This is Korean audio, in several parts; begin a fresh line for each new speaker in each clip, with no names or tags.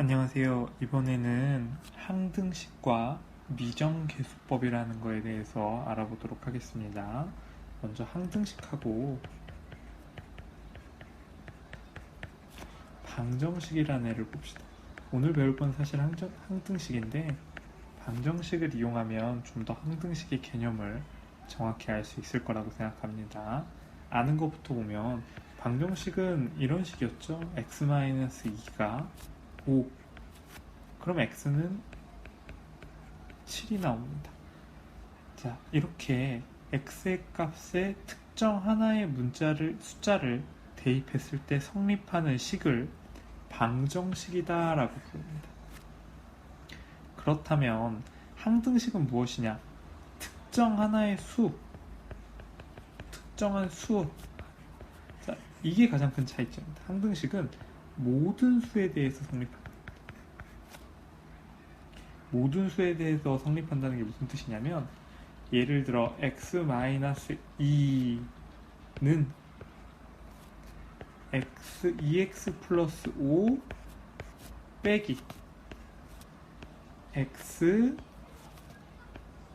안녕하세요. 이번에는 항등식과 미정계수법이라는 거에 대해서 알아보도록 하겠습니다. 먼저 항등식하고 방정식이라는 애를 봅시다. 오늘 배울 건 사실 항정, 항등식인데 방정식을 이용하면 좀 더 항등식의 개념을 정확히 알 수 있을 거라고 생각합니다. 아는 것부터 보면 방정식은 이런 식이었죠. x-2가 5 그럼 x는 7이 나옵니다. 자 이렇게 x의 값에 특정 하나의 문자를 숫자를 대입했을 때 성립하는 식을 방정식이다 라고 부릅니다. 그렇다면 항등식은 무엇이냐? 특정 하나의 수 특정한 수 자, 이게 가장 큰 차이점입니다. 항등식은 모든 수에 대해서 성립합니다. 모든 수에 대해서 성립한다는 게 무슨 뜻이냐면 예를 들어 x-2는 x 2x 플러스 5 빼기 x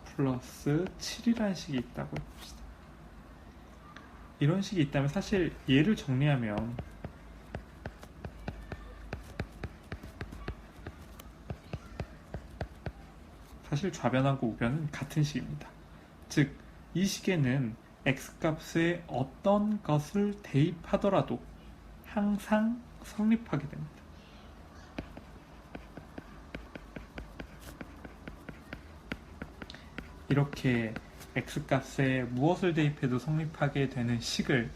플러스 7이라는 식이 있다고 해봅시다. 이런 식이 있다면 사실 얘를 정리하면 사실 좌변하고 우변은 같은 식입니다. 즉, 이 식에는 x값에 어떤 것을 대입하더라도 항상 성립하게 됩니다. 이렇게 x값에 무엇을 대입해도 성립하게 되는 식을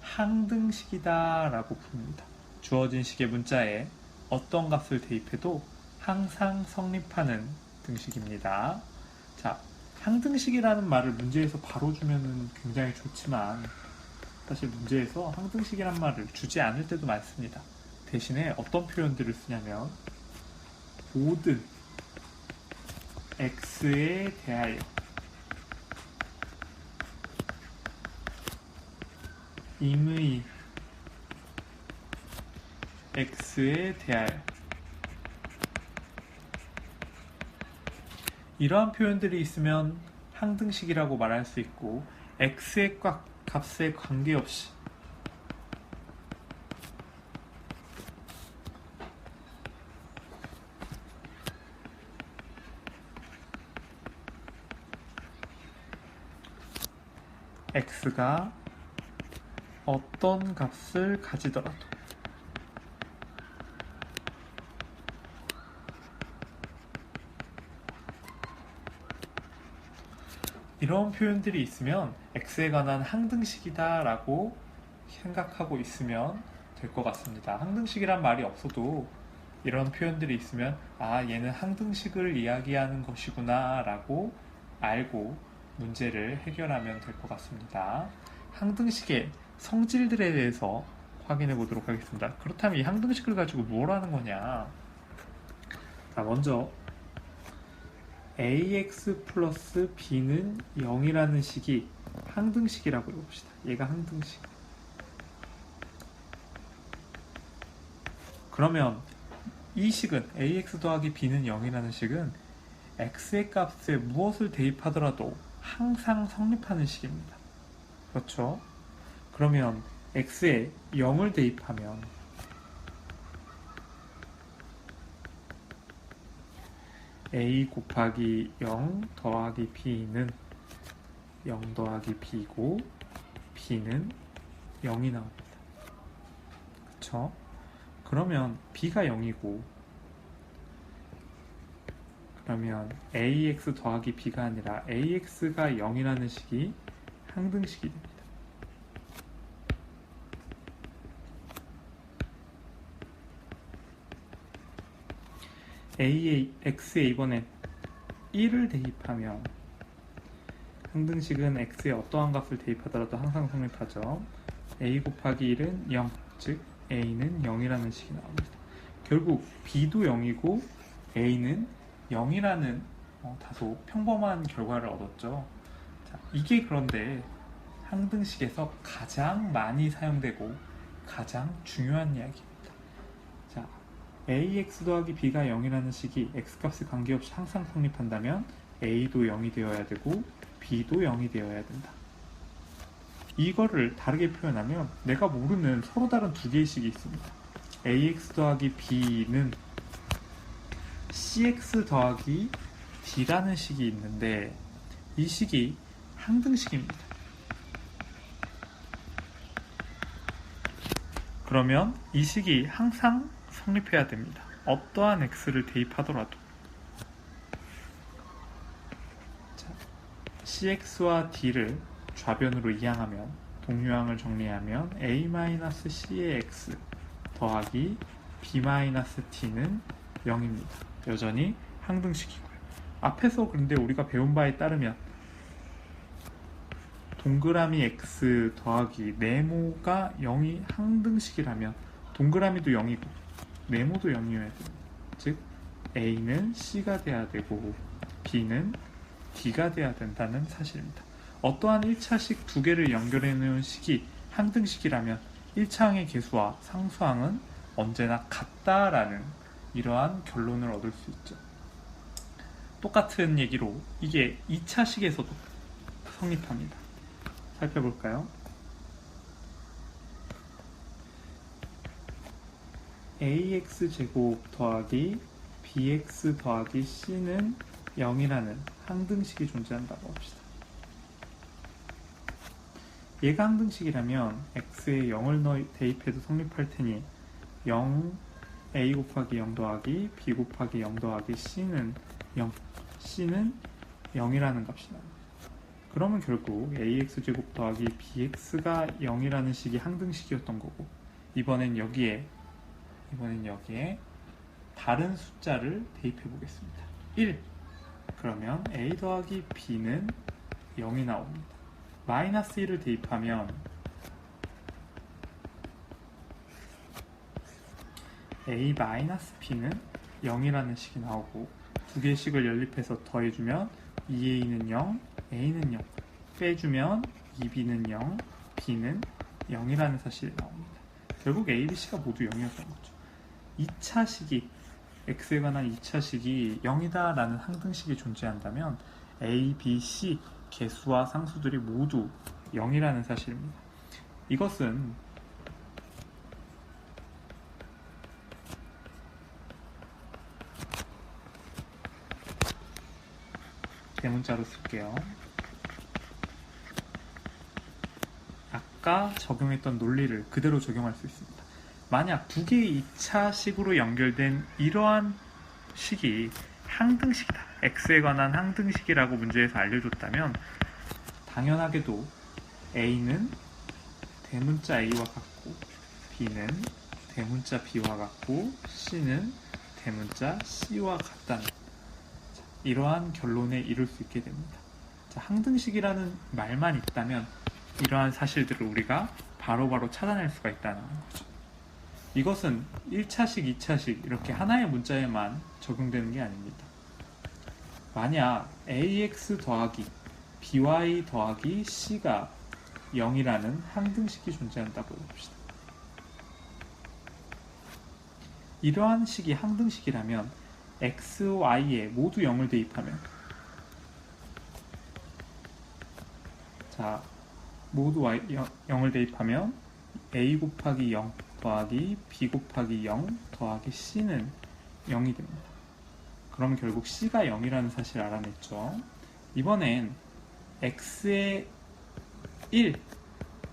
항등식이다 라고 부릅니다. 주어진 식의 문자에 어떤 값을 대입해도 항상 성립하는 등식입니다. 자, 항등식이라는 말을 문제에서 바로 주면 굉장히 좋지만 사실 문제에서 항등식이란 말을 주지 않을 때도 많습니다. 대신에 어떤 표현들을 쓰냐면 모든 x에 대하여 임의 x에 대하여 이러한 표현들이 있으면 항등식이라고 말할 수 있고 x의 값에 관계없이. x가 어떤 값을 가지더라도 이런 표현들이 있으면 x에 관한 항등식이다 라고 생각하고 있으면 될 것 같습니다. 항등식이란 말이 없어도 이런 표현들이 있으면 아 얘는 항등식을 이야기하는 것이구나 라고 알고 문제를 해결하면 될 것 같습니다. 항등식의 성질들에 대해서 확인해 보도록 하겠습니다. 그렇다면 이 항등식을 가지고 뭘 하는 거냐? 자, 먼저 ax 플러스 b는 0이라는 식이 항등식이라고 해봅시다. 얘가 항등식. 그러면 이 식은 ax 더하기 b는 0이라는 식은 x의 값에 무엇을 대입하더라도 항상 성립하는 식입니다. 그렇죠? 그러면 x에 0을 대입하면 a 곱하기 0 더하기 b는 0 더하기 b고 b는 0이 나옵니다. 그쵸? 그러면 b가 0이고 그러면 ax 더하기 b가 아니라 ax가 0이라는 식이 항등식이 됩니다. A에 x에 이번에 1을 대입하면 항등식은 x에 어떠한 값을 대입하더라도 항상 성립하죠. a 곱하기 1은 0, 즉 a는 0이라는 식이 나옵니다. 결국 b도 0이고 a는 0이라는 어, 다소 평범한 결과를 얻었죠. 자, 이게 그런데 항등식에서 가장 많이 사용되고 가장 중요한. 자, ax 더하기 b가 0이라는 식이 x값에 관계없이 항상 성립한다면 a도 0이 되어야 되고 b도 0이 되어야 된다. 이거를 다르게 표현하면 내가 모르는 서로 다른 두 개의 식이 있습니다. ax 더하기 b는 cx 더하기 d라는 식이 있는데 이 식이 항등식입니다. 그러면 이 식이 항상 성립해야 됩니다. 어떠한 x를 대입하더라도 자, cx와 d를 좌변으로 이항하면 동류항을 정리하면 a-c의 x 더하기 b-t는 0입니다. 여전히 항등식이고요. 앞에서 그런데 우리가 배운 바에 따르면 동그라미 x 더하기 네모가 0이 항등식이라면 동그라미도 0이고 네모도 0이어야 됩니다. 즉 a는 c가 돼야 되고 b는 d가 돼야 된다는 사실입니다. 어떠한 1차식 두 개를 연결해 놓은 식이 항등식이라면 1차항의 개수와 상수항은 언제나 같다라는 이러한 결론을 얻을 수 있죠. 똑같은 얘기로 이게 2차식에서도 성립합니다. 살펴볼까요? Ax 제곱 더하기 bx 더하기 c는 0이라는 항등식이 존재한다고 합시다. 얘가 항등식이라면 x에 0을 넣어 대입해도 성립할 테니 0 a 곱하기 0 더하기 b 곱하기 0 더하기 c는 0 c는 0이라는 값이 나옵니다. 그러면 결국 ax 제곱 더하기 bx가 0이라는 식이 항등식이었던 거고 이번엔 여기에 이번엔 여기에 다른 숫자를 대입해 보겠습니다. 1 그러면 a 더하기 b는 0이 나옵니다. 마이너스 1을 대입하면 a 마이너스 b는 0이라는 식이 나오고 두 개의 식을 연립해서 더해주면 2a는 0, a는 0 빼주면 2b는 0, b는 0이라는 사실이 나옵니다. 결국 a, b, c가 모두 0이었던 거죠. 2차 식이 x에 관한 2차 식이 0이다 라는 항등식이 존재한다면 a, b, c 개수와 상수들이 모두 0이라는 사실입니다. 이것은 대문자로 쓸게요. 아까 적용했던 논리를 그대로 적용할 수 있습니다. 만약 두 개의 2차 식으로 연결된 이러한 식이 항등식이다. x에 관한 항등식이라고 문제에서 알려줬다면 당연하게도 a는 대문자 a와 같고 b는 대문자 b와 같고 c는 대문자 c와 같다는 이러한 결론에 이룰 수 있게 됩니다. 자, 항등식이라는 말만 있다면 이러한 사실들을 우리가 바로바로 바로 찾아낼 수가 있다는 거죠. 이것은 1차식, 2차식 이렇게 하나의 문자에만 적용되는 게 아닙니다. 만약 ax 더하기 by 더하기 c가 0이라는 항등식이 존재한다고 봅시다. 이러한 식이 항등식이라면 x, y에 모두 0을 대입하면 자 모두 y, 0 을 대입하면 a 곱하기 0 더하기 b 곱하기 0 더하기 c는 0이 됩니다. 그럼 결국 c가 0이라는 사실을 알아냈죠. 이번엔 x에 1,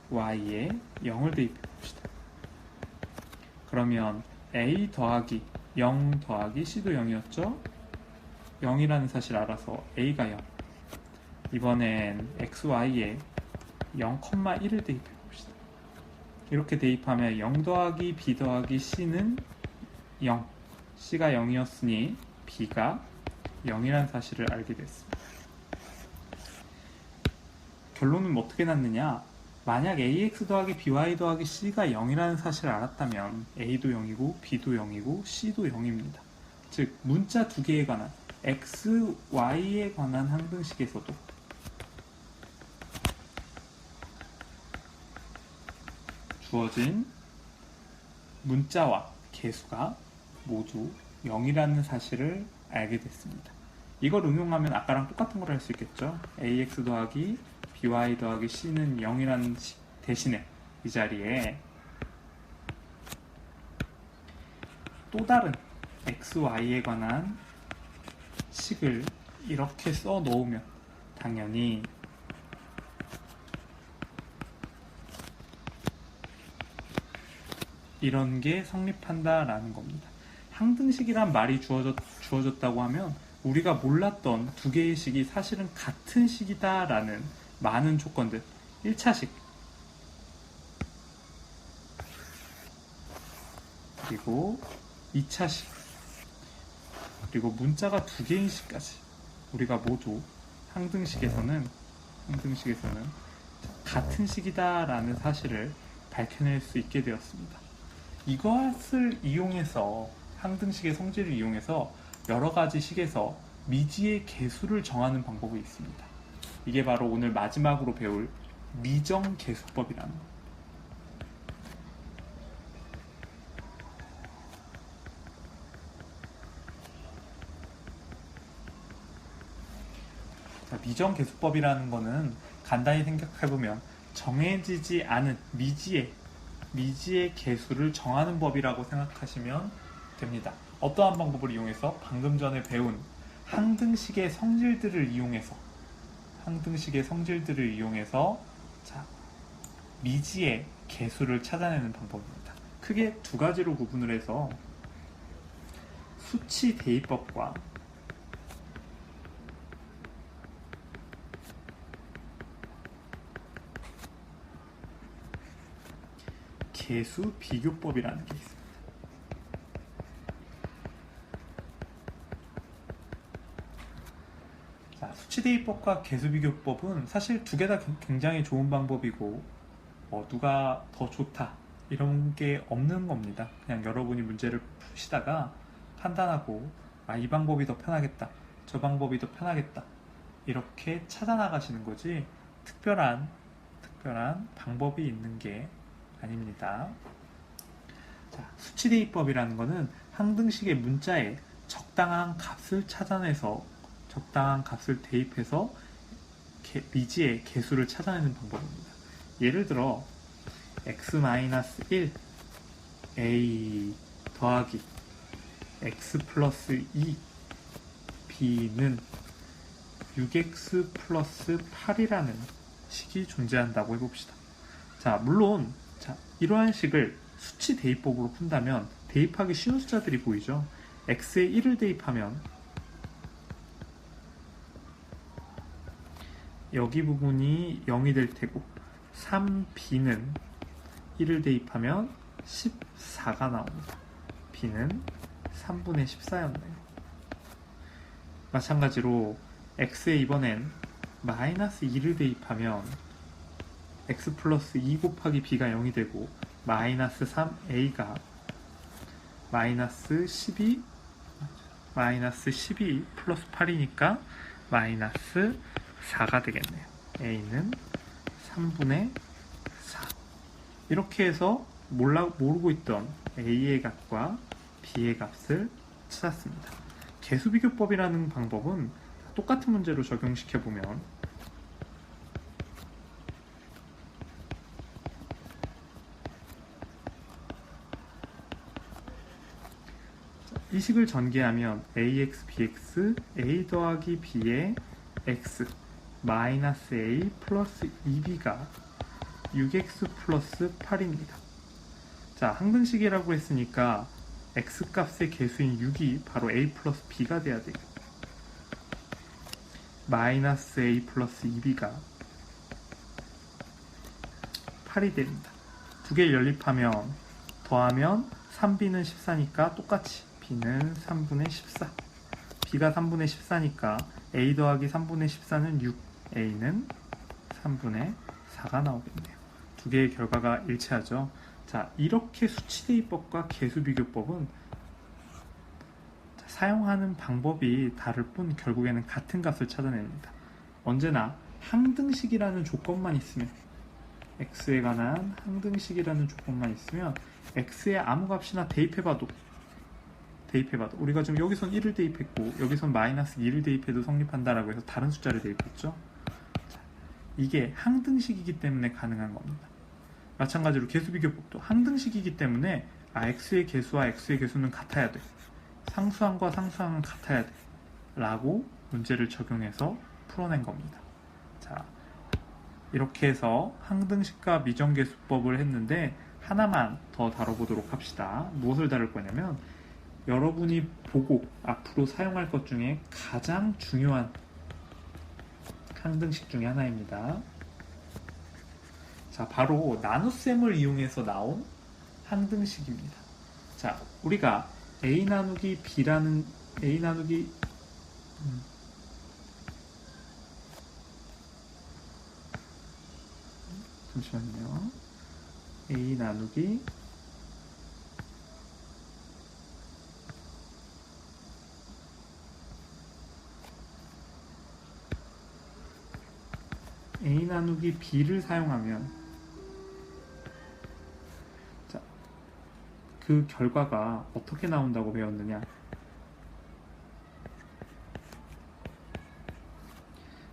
y에 0을 대입해 봅시다. 그러면 a 더하기 0 더하기 c도 0이었죠? 0이라는 사실 알아서 a가 0 이번엔 xy에 0,1을 대입해 이렇게 대입하면 0 더하기 b 더하기 c는 0 c가 0이었으니 b가 0이라는 사실을 알게 됐습니다. 결론은 어떻게 났느냐? 만약 ax 더하기 by 더하기 c가 0이라는 사실을 알았다면 a도 0이고 b도 0이고 c도 0입니다. 즉 문자 두 개에 관한 x, y에 관한 항등식에서도 주어진 문자와 개수가 모두 0이라는 사실을 알게 됐습니다. 이걸 응용하면 아까랑 똑같은 걸 할 수 있겠죠. ax 더하기 by 더하기 c는 0이라는 대신에 이 자리에 또 다른 xy에 관한 식을 이렇게 써 놓으면 당연히 이런 게 성립한다라는 겁니다. 항등식이란 말이 주어졌, 주어졌다고 하면 우리가 몰랐던 두 개의 식이 사실은 같은 식이다라는 많은 조건들 1차식 그리고 2차식 그리고 문자가 두 개인 식까지 우리가 모두 항등식에서는 항등식에서는 같은 식이다라는 사실을 밝혀낼 수 있게 되었습니다. 이것을 이용해서 항등식의 성질을 이용해서 여러 가지 식에서 미지의 개수를 정하는 방법이 있습니다. 이게 바로 오늘 마지막으로 배울 미정 개수법이라는 것. 자, 미정 개수법이라는 거는 간단히 생각해 보면 정해지지 않은 미지의 미지의 개수를 정하는 법이라고 생각하시면 됩니다. 어떠한 방법을 이용해서 방금 전에 배운 항등식의 성질들을 이용해서 항등식의 성질들을 이용해서 자, 미지의 개수를 찾아내는 방법입니다. 크게 두 가지로 구분을 해서 수치 대입법과 개수 비교법이라는 게 있습니다. 자, 수치 대입법과 개수 비교법은 사실 두 개 다 굉장히 좋은 방법이고 어, 누가 더 좋다 이런 게 없는 겁니다. 그냥 여러분이 문제를 푸시다가 판단하고 아, 이 방법이 더 편하겠다. 저 방법이 더 편하겠다. 이렇게 찾아 나가시는 거지 특별한 특별한 방법이 있는 게 아닙니다. 자, 수치 대입법이라는 것은 항등식의 문자에 적당한 값을 찾아내서 적당한 값을 대입해서 개, 미지의 개수를 찾아내는 방법입니다. 예를 들어 x-1 a 더하기 x 플러스 2 b는 6x 플러스 8이라는 식이 존재한다고 해봅시다. 자, 물론 자, 이러한 식을 수치 대입법으로 푼다면 대입하기 쉬운 숫자들이 보이죠. x에 1을 대입하면 여기 부분이 0이 될 테고 3b는 1을 대입하면 14가 나옵니다. b는 3분의 14였네요. 마찬가지로 x에 이번엔 마이너스 2를 대입하면 x 플러스 2 곱하기 b가 0이 되고 마이너스 3a가 마이너스 12 마이너스 12 플러스 8이니까 마이너스 4가 되겠네요. a는 3분의 4 이렇게 해서 몰라, 모르고 있던 a의 값과 b의 값을 찾았습니다. 개수비교법이라는 방법은 똑같은 문제로 적용시켜 보면 이 식을 전개하면 ax, bx, a 더하기 b의 x 마이너스 a 플러스 2b가 6x 플러스 8입니다. 자, 항등식이라고 했으니까 x 값의 개수인 6이 바로 a 플러스 b가 돼야 돼요. 마이너스 a 플러스 2b가 8이 됩니다. 두 개를 연립하면 더하면 3b는 14니까 똑같이 b는 3분의 14 b가 3분의 14니까 a 더하기 3분의 14는 6 a는 3분의 4가 나오겠네요. 두 개의 결과가 일치하죠. 자 이렇게 수치대입법과 개수비교법은 사용하는 방법이 다를 뿐 결국에는 같은 값을 찾아냅니다. 언제나 항등식이라는 조건만 있으면 x에 관한 항등식이라는 조건만 있으면 x의 아무 값이나 대입해봐도 대입해봐도 우리가 지금 여기선 1을 대입했고 여기선 마이너스 2를 대입해도 성립한다라고 해서 다른 숫자를 대입했죠. 자, 이게 항등식이기 때문에 가능한 겁니다. 마찬가지로 개수 비교법도 항등식이기 때문에 아 x의 개수와 x의 개수는 같아야 돼. 상수항과 상수항은 같아야 돼. 라고 문제를 적용해서 풀어낸 겁니다. 자, 이렇게 해서 항등식과 미정계수법을 했는데 하나만 더 다뤄보도록 합시다. 무엇을 다룰 거냐면 여러분이 보고 앞으로 사용할 것 중에 가장 중요한 항등식 중에 하나입니다. 자, 바로 나눗셈을 이용해서 나온 항등식입니다. 자, 우리가 a 나누기 b라는 a 나누기 음, 잠시만요. a 나누기 a 나누기 b를 사용하면 자, 그 결과가 어떻게 나온다고 배웠느냐?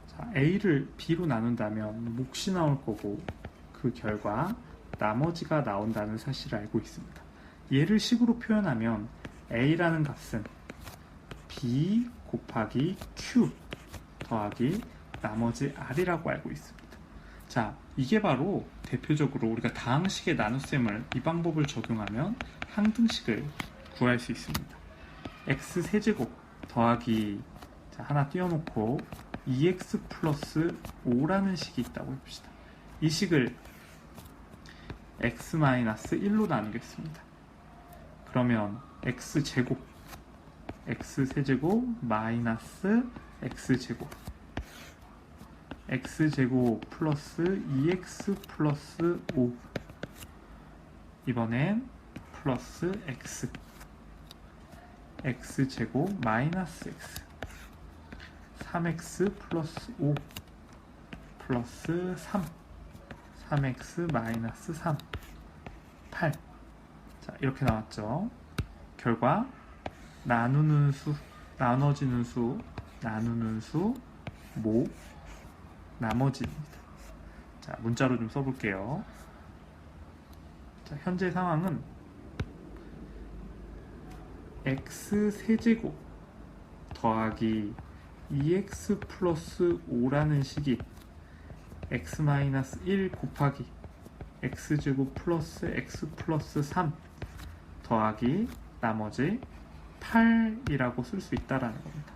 자, a를 b로 나눈다면 몫이 나올 거고 그 결과 나머지가 나온다는 사실을 알고 있습니다. 얘를 식으로 표현하면 a라는 값은 b 곱하기 q 더하기 나머지 r이라고 알고 있습니다. 자, 이게 바로 대표적으로 우리가 다항식의 나눗셈을 이 방법을 적용하면 항등식을 구할 수 있습니다. x 세제곱 더하기 자, 하나 띄워놓고 2x 플러스 5라는 식이 있다고 해봅시다. 이 식을 x 마이너스 1로 나누겠습니다. 그러면 x 제곱 x 세제곱 마이너스 x 제곱 x 제곱 플러스 2x 플러스 5 이번엔 플러스 x. X 제곱 마이너스 x. 3x 플러스 5 플러스 3 3x 마이너스 3 8 자, 이렇게 나왔죠. 결과 나누는 수, 나눠지는 수, 나누는 수, 모, 나머지입니다. 자, 문자로 좀 써볼게요. 자, 현재 상황은 x 세제곱 더하기 2x 플러스 5라는 식이 x 마이너스 1 곱하기 x제곱 플러스 x 플러스 3 더하기 나머지 8이라고 쓸 수 있다라는 겁니다.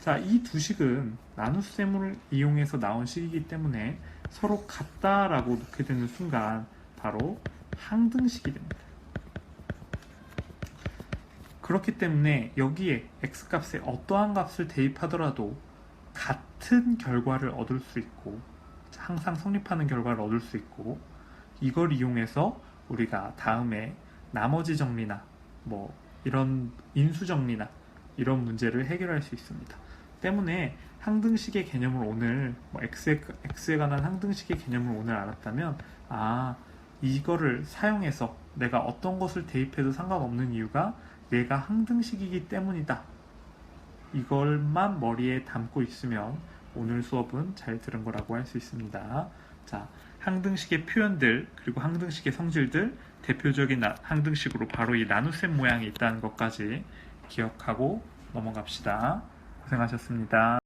자, 이 두 식은 나눗셈을 이용해서 나온 식이기 때문에 서로 같다라고 놓게 되는 순간 바로 항등식이 됩니다. 그렇기 때문에 여기에 x 값에 어떠한 값을 대입하더라도 같은 결과를 얻을 수 있고 항상 성립하는 결과를 얻을 수 있고 이걸 이용해서 우리가 다음에 나머지 정리나 뭐 이런 인수 정리나 이런 문제를 해결할 수 있습니다. 때문에 항등식의 개념을 오늘 뭐 x에, x에 관한 항등식의 개념을 오늘 알았다면 아 이거를 사용해서 내가 어떤 것을 대입해도 상관없는 이유가 얘가 항등식이기 때문이다. 이걸만 머리에 담고 있으면 오늘 수업은 잘 들은 거라고 할 수 있습니다. 자, 항등식의 표현들 그리고 항등식의 성질들 대표적인 나- 항등식으로 바로 이 나눗셈 모양이 있다는 것까지 기억하고 넘어갑시다. 고생하셨습니다.